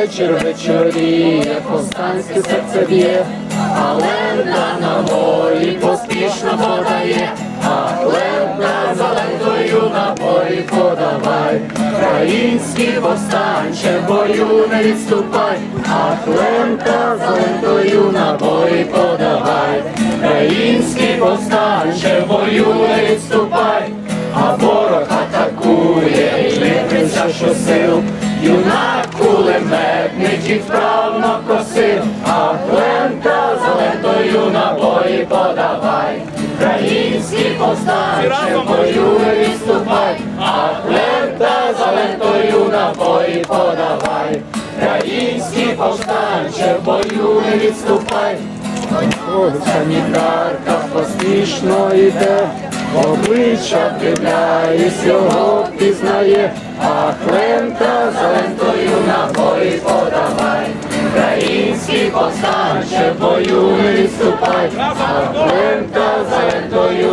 вечір вечоріє, повстанське серце б'є, а лента на волі поспішно подає, а лента за лентою на бої подавай, Український повстанче, бою не відступай, а лента за на бої подавай, Український повстанче, бою не відступай, а ворог атакує, і не що сил, юнак кулеметників вправно косив, а лента за лентою на бої подавай, Український повстанче, в бою не відступай, а лента за лентою на бої подавай, Український повстанче, в бою не відступай. Санітарка поспішно йде, обличчя вдивляєсь, його впізнає, а лента за повстанче, в бою не відступай, а лента за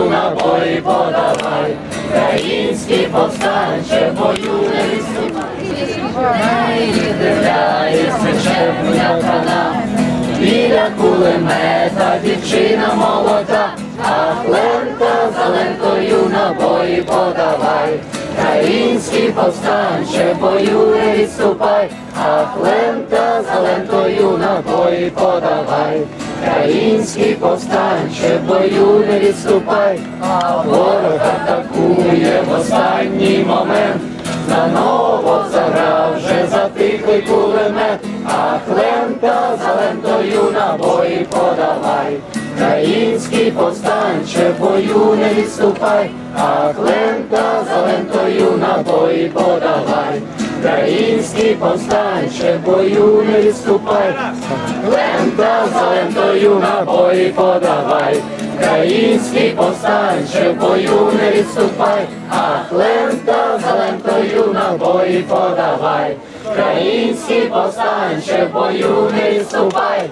на бої подавай. Український повстанче, в бою не відступай. Вдивляється червоня хана, біля кулемета дівчина молода, а лента за лентою на бої подавай. Український повстанче, бою не відступай, а лента за лентою на бої подавай. Український повстанче, бою не відступай, а ворог атакує в останній момент. Заново заграв вже затихлий кулемет, а лента за лентою на бої подавай. Український повстанче, в бою не відступай, а лента за лентою на бої подавай. Український повстанче, в бою не відступай, лента за лентою на бої подавай. Український повстанче, в бою не відступай, а лента за лентою на бої подавай. Український повстанче, в бою не відступай.